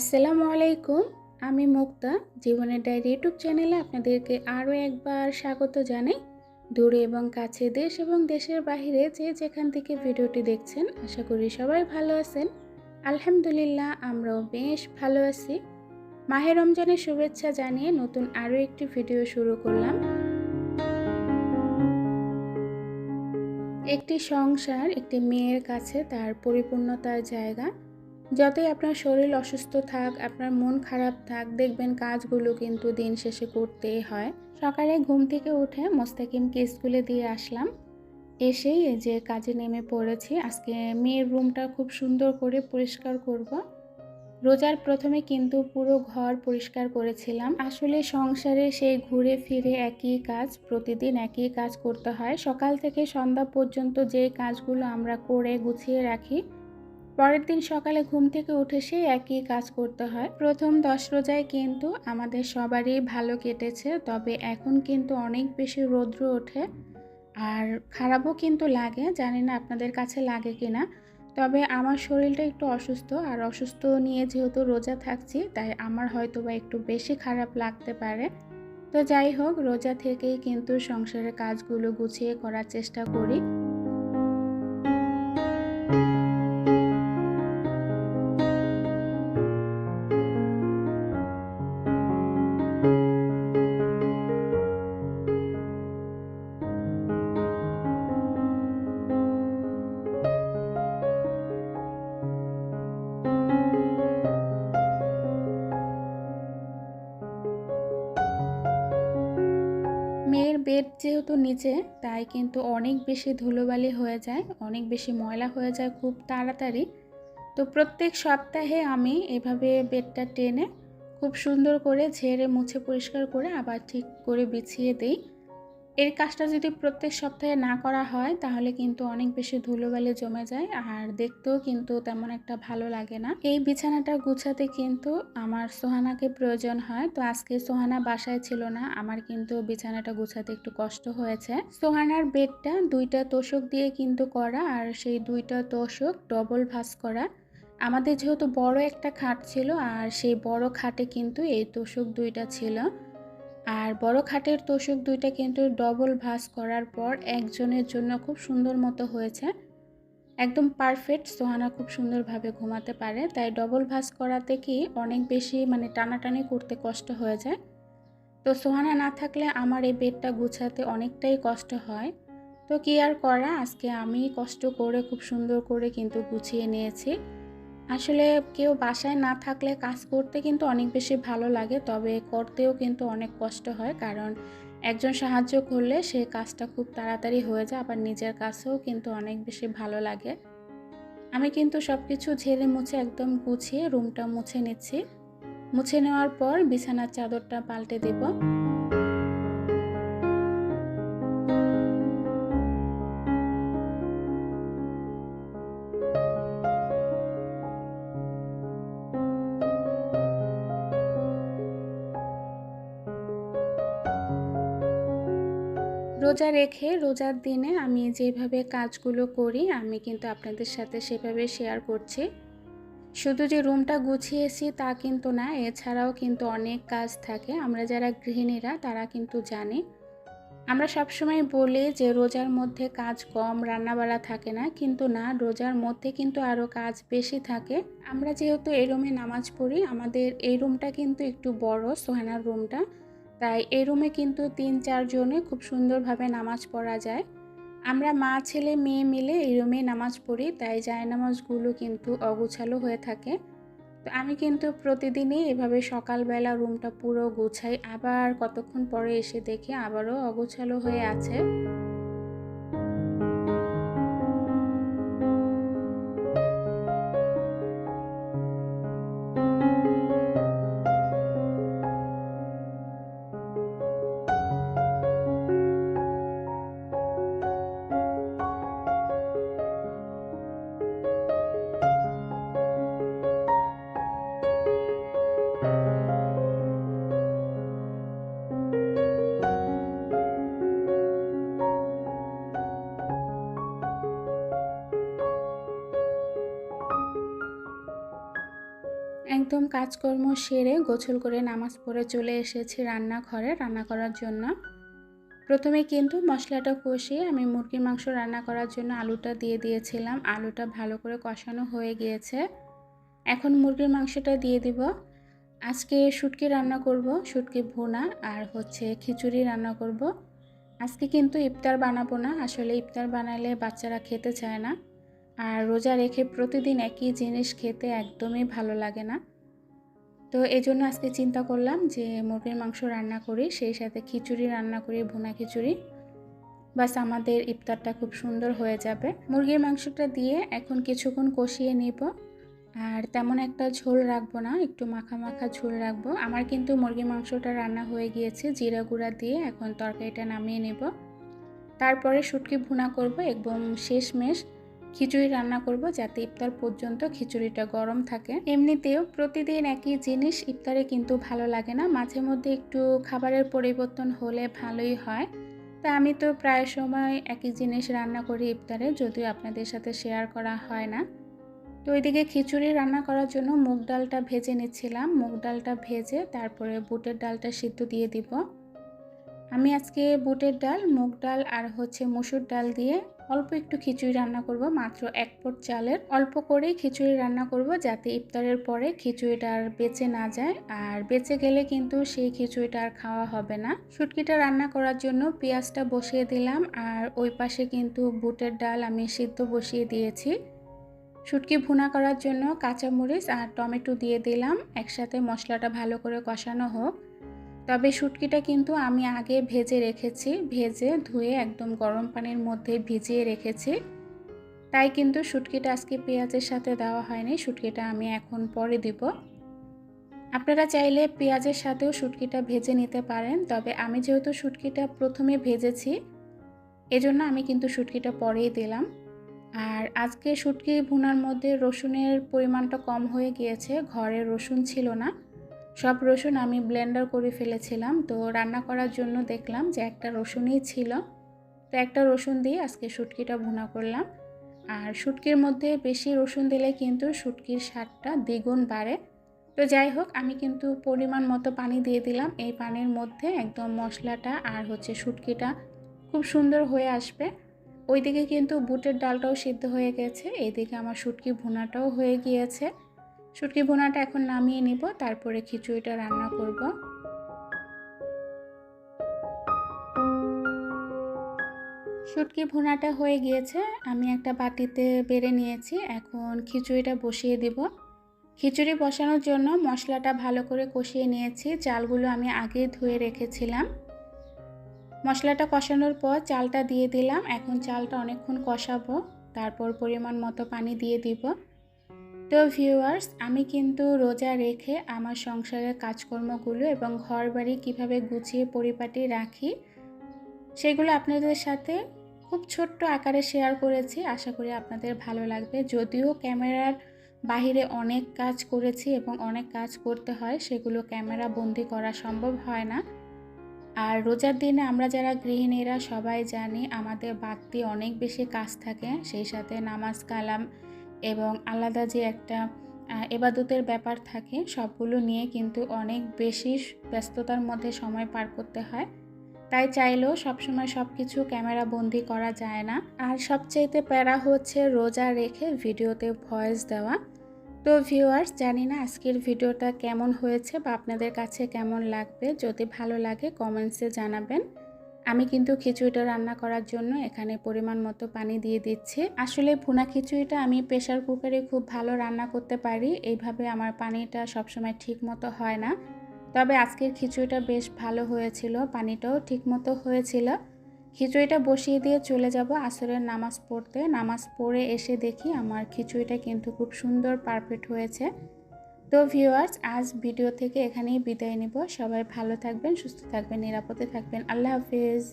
আসসালামু আলাইকুম। আমি মুক্তা, জীবনের ডায়েরি ইউটিউব চ্যানেলে আপনাদেরকে আরও একবার স্বাগত জানাই। দূরে এবং কাছে দেশ এবং দেশের বাইরে যে যেখান থেকে ভিডিওটি দেখছেন, আশা করি সবাই ভালো আছেন। আলহামদুলিল্লাহ, আমরাও বেশ ভালো আছি। মাহে রমজানের শুভেচ্ছা জানিয়ে নতুন আরও একটি ভিডিও শুরু করলাম। একটি সংসার, একটি মেয়ের কাছে তার পরিপূর্ণতার জায়গা। যতই আপনার শরীর অসুস্থ থাক, আপনার মন খারাপ থাক, দেখবেন কাজগুলো কিন্তু দিন শেষে করতেই হয়। সকালে ঘুম থেকে উঠে মোস্তাকিমকে স্কুলে দিয়ে আসলাম। এসেই যে কাজে নেমে পড়েছি। আজকে মেয়ের রুমটা খুব সুন্দর করে পরিষ্কার করব। রোজার প্রথমে কিন্তু পুরো ঘর পরিষ্কার করেছিলাম। আসলে সংসারে সেই ঘুরে ফিরে একই কাজ, প্রতিদিন একই কাজ করতে হয়। সকাল থেকে সন্ধ্যা পর্যন্ত যে কাজগুলো আমরা করে গুছিয়ে রাখি পরের দিন সকালে ঘুম থেকে উঠে সেই একই কাজ করতে হয়। প্রথম দশ রোজায় কিন্তু আমাদের সবারই ভালো কেটেছে, তবে এখন কিন্তু অনেক বেশি রৌদ্র ওঠে আর খারাপও কিন্তু লাগে, জানি না আপনাদের কাছে লাগে কি না তবে আমার শরীরটা একটু অসুস্থ আর অসুস্থ নিয়ে যেহেতু রোজা থাকছি, তাই আমার হয়তো বা একটু বেশি খারাপ লাগতে পারে। তো যাই হোক, রোজা থেকেই কিন্তু সংসারের কাজগুলো গুছিয়ে করার চেষ্টা করি। মেয়ের বেড যেহেতু নিচে, তাই কিন্তু অনেক বেশি ধুলোবালি হয়ে যায়, অনেক বেশি ময়লা হয়ে যায় খুব তাড়াতাড়ি। তো প্রত্যেক সপ্তাহে আমি এভাবে বেডটা টেনে খুব সুন্দর করে ঝেড়ে মুছে পরিষ্কার করে আবার ঠিক করে বিছিয়ে দিই। এর কাজটা যদি প্রত্যেক সপ্তাহে না করা হয়, তাহলে কিন্তু অনেক বেশি ধুলোবালি জমে যায় আর দেখতেও কিন্তু তেমন একটা ভালো লাগে না। এই বিছানাটা গুছাতে কিন্তু আমার সোহানাকে প্রয়োজন হয়। তো আজকে সোহানা বাসায় ছিল না, আমার কিন্তু বিছানাটা গুছাতে একটু কষ্ট হয়েছে। সোহানার বেডটা দুইটা তোষক দিয়ে কিন্তু করা আর সেই দুইটা তোষক ডবল ভাস করা। আমাদের যেহেতু বড় একটা খাট ছিল আর সেই বড় খাটে কিন্তু এই তোষক দুইটা ছিল। আর বড় খাটের তোষক দুইটা কিন্তু ডবল ভাস করার পর একজনের জন্য খুব সুন্দর মতো হয়েছে। একদম পারফেক্ট সোহানা খুব সুন্দরভাবে ঘুমাতে পারে। তাই ডবল ভাঁজ করাতে কি অনেক বেশি মানে টানাটানি করতে কষ্ট হয়ে যায়। তো সোহানা না থাকলে আমার এই বেডটা গুছাতে অনেকটাই কষ্ট হয়। তো কি আর করা? আজকে আমি কষ্ট করে, খুব সুন্দর করে কিন্তু গুছিয়ে নিয়েছি। আসলে কেউ বাসায় না থাকলে কাজ করতে কিন্তু অনেক বেশি ভালো লাগে, তবে করতেও কিন্তু অনেক কষ্ট হয়। কারণ একজন সাহায্য করলে সে কাজটা খুব তাড়াতাড়ি হয়ে যায়, আবার নিজের কাছেও কিন্তু অনেক বেশি ভালো লাগে। আমি কিন্তু সব কিছু ঝেড়ে মুছে একদম গুছিয়ে রুমটা মুছে নিচ্ছি। মুছে নেওয়ার পর বিছানার চাদরটা পাল্টে দেবো। রোজা রেখে রোজার দিনে আমি যেভাবে কাজগুলো করি, আমি কিন্তু আপনাদের সাথে সেভাবে শেয়ার করছি। শুধু যে রুমটা গুছিয়েছি তা কিন্তু না, এছাড়াও কিন্তু অনেক কাজ থাকে। আমরা যারা গৃহিণীরা, তারা কিন্তু জানি। আমরা সবসময় বলি যে রোজার মধ্যে কাজ কম, রান্নাবাড়া থাকে না। কিন্তু না, রোজার মধ্যে কিন্তু আরও কাজ বেশি থাকে। আমরা যেহেতু এই রুমে নামাজ পড়ি, আমাদের এই রুমটা কিন্তু একটু বড়, সোহানার রুমটা তাই এই রুমে কিন্তু তিন চারজনে খুব সুন্দরভাবে নামাজ পড়া যায়। আমরা মা, ছেলে, মেয়ে মিলে এই রুমে নামাজ পড়ি, তাই যায় নামাজগুলো কিন্তু অগুছালো হয়ে থাকে। তো আমি কিন্তু প্রতিদিনই এভাবে সকালবেলা রুমটা পুরো গুছাই, আবার কতক্ষণ পরে এসে দেখি আবারও অগোছালো হয়ে আছে। একদম কাজকর্ম সেরে গোছল করে নামাজ পড়ে চলে এসেছি রান্নাঘরে রান্না করার জন্য। প্রথমে কিন্তু মশলাটা কষিয়ে আমি মুরগির মাংস রান্না করার জন্য আলুটা দিয়ে দিয়েছিলাম। আলুটা ভালো করে কষানো হয়ে গিয়েছে। এখন মুরগির মাংসটা দিয়ে দিব। আজকে শুটকি রান্না করব, শুটকি ভুনা আর হচ্ছে খিচুড়ি রান্না করব। আজকে কিন্তু ইফতার বানাবো না, আসলে ইফতার বানালে বাচ্চারা খেতে চায় না। আর রোজা রেখে প্রতিদিন একই জিনিস খেতে একদমই ভালো লাগে না। তো এই জন্য আজকে চিন্তা করলাম যে মুরগির মাংস রান্না করি, সেই সাথে খিচুড়ি রান্না করি, ভুনা খিচুড়ি। বাস আমাদের ইফতারটা খুব সুন্দর হয়ে যাবে। মুরগির মাংসটা দিয়ে এখন কিছুক্ষণ কষিয়ে নিব। আর তেমন একটা ঝোল রাখব না, একটু মাখা মাখা ঝোল রাখব। আমার কিন্তু মুরগির মাংসটা রান্না হয়ে গিয়েছে, জিরা গুঁড়া দিয়ে এখন তরকারিটা নামিয়ে নেব। তারপরে শুটকি ভুনা করব, একদম শেষমেশ। খিচুড়ি রান্না করব যাতে ইফতার পর্যন্ত খিচুড়িটা গরম থাকে। এমনিতেও প্রতিদিন একই জিনিস ইফতারে কিন্তু ভালো লাগে না। মাঝে মধ্যে একটু খাবারের পরিবর্তন হলে ভালোই হয়। তা আমি তো প্রায় সময় একই জিনিস রান্না করি ইফতারে, যদিও আপনাদের সাথে শেয়ার করা হয় না। তো ওইদিকে খিচুড়ি রান্না করার জন্য মুগ ডালটা ভেজে নিচ্ছিলাম। মুগ ডালটা ভেজে তারপরে বুটের ডালটা সিদ্ধ দিয়ে দিব। আমি আজকে বুটের ডাল, মুগ ডাল আর হচ্ছে মুসুর ডাল দিয়ে অল্প একটু খিচুড়ি রান্না করব, মাত্র এক পট চালের। অল্প করেই খিচুড়ি রান্না করব যাতে ইফতারের পরে খিচুড়িটা আর বেঁচে না যায়। আর বেঁচে গেলে কিন্তু সেই খিচুড়িটা আর খাওয়া হবে না। শুটকিটা রান্না করার জন্য পেঁয়াজটা বসিয়ে দিলাম। আর ওই পাশে কিন্তু বুটের ডাল আমি সিদ্ধ বসিয়ে দিয়েছি। শুটকি ভুনা করার জন্য কাঁচামরিচ আর টমেটো দিয়ে দিলাম। একসাথে মশলাটা ভালো করে কষানো হোক। তবে শুটকিটা কিন্তু আমি আগে ভেজে রেখেছি, ভেজে ধুয়ে একদম গরম পানির মধ্যে ভিজিয়ে রেখেছি। তাই কিন্তু শুটকিটা আজকে পেঁয়াজের সাথে দেওয়া হয়নি, শুটকিটা আমি এখন পরে দিব। আপনারা চাইলে পেঁয়াজের সাথেও শুটকিটা ভেজে নিতে পারেন, তবে আমি যেহেতু শুটকিটা প্রথমে ভেজেছি, এজন্য আমি কিন্তু শুটকিটা পরেই দিলাম। আর আজকে শুটকি ভুনার মধ্যে রসুনের পরিমাণটা কম হয়ে গিয়েছে, ঘরে রসুন ছিল না। সব রসুন আমি ব্লেন্ডার করে ফেলেছিলাম, তো রান্না করার জন্য দেখলাম যে একটা রসুনই ছিল। তো একটা রসুন দিয়ে আজকে শুটকিটা ভুনা করলাম। আর শুটকির মধ্যে বেশি রসুন দিলে কিন্তু শুটকির স্বাদটা দ্বিগুণ বাড়ে। তো যাই হোক, আমি কিন্তু পরিমাণ মতো পানি দিয়ে দিলাম। এই পানির মধ্যে একদম মশলাটা আর হচ্ছে শুটকিটা খুব সুন্দর হয়ে আসবে। ওইদিকে কিন্তু বুটের ডালটাও সিদ্ধ হয়ে গেছে। এইদিকে আমার শুটকি ভুনাটাও হয়ে গিয়েছে। শুটকি ভুনাটা এখন নামিয়ে নিব, তারপরে খিচুড়িটা রান্না করব। শুটকি ভুনাটা হয়ে গিয়েছে, আমি একটা বাটিতে বেড়ে নিয়েছি, এখন খিচুড়িটা বসিয়ে দিব। খিচুড়ি বসানোর জন্য মশলাটা ভালো করে কষিয়ে নিয়েছি, চালগুলো আমি আগে ধুয়ে রেখেছিলাম। মশলাটা কষানোর পর চালটা দিয়ে দিলাম, এখন চালটা অনেকক্ষণ কষাবো, তারপর পরিমাণ মতো পানি দিয়ে দিব। তো ভিউয়ার্স আমি কিন্তু রোজা রেখে আমার সংসারের কাজকর্মগুলো এবং ঘর বাড়ি কীভাবে গুছিয়ে পরিপাটি রাখি, সেগুলো আপনাদের সাথে খুব ছোট্ট আকারে শেয়ার করেছি। আশা করি আপনাদের ভালো লাগবে। যদিও ক্যামেরার বাহিরে অনেক কাজ করেছি এবং অনেক কাজ করতে হয়, সেগুলো ক্যামেরা বন্দি করা সম্ভব হয় না। আর রোজার দিনে আমরা যারা গৃহিণীরা সবাই জানি, আমাদের বাড়তি অনেক বেশি কাজ থাকে, সেই সাথে নামাজ, কালাম এবং আলাদা যে একটা এবাদতের ব্যাপার থাকে, সবগুলো নিয়ে কিন্তু অনেক বেশি ব্যস্ততার মধ্যে সময় পার করতে হয়। তাই চাইলেও সবসময় সব কিছু ক্যামেরা বন্দি করা যায় না। আর সবচাইতে প্যারা হচ্ছে রোজা রেখে ভিডিওতে ভয়েস দেওয়া। তো ভিউয়ার্স, জানি না আজকের ভিডিওটা কেমন হয়েছে বা আপনাদের কাছে কেমন লাগবে। যদি ভালো লাগে কমেন্টসে জানাবেন। আমি কিন্তু খিচুড়িটা রান্না করার জন্য এখানে পরিমাণ মতো পানি দিয়ে দিচ্ছি। আসলে ভুনা খিচুড়িটা আমি প্রেশার কুকারে খুব ভালো রান্না করতে পারি, এইভাবে আমার পানিটা সবসময় ঠিক মতো হয় না। তবে আজকের খিচুড়িটা বেশ ভালো হয়েছিল, পানিটাও ঠিক মতো হয়েছিল। খিচুড়িটা বসিয়ে দিয়ে চলে যাব আসরের নামাজ পড়তে। নামাজ পড়ে এসে দেখি আমার খিচুড়িটা কিন্তু খুব সুন্দর পারফেক্ট হয়েছে। তো ভিউয়ার্স, আজ ভিডিও থেকে এখানেই বিদায় নিব। সবাই ভালো থাকবেন, সুস্থ থাকবেন, নিরাপদে থাকবেন। আল্লাহ হাফিজ।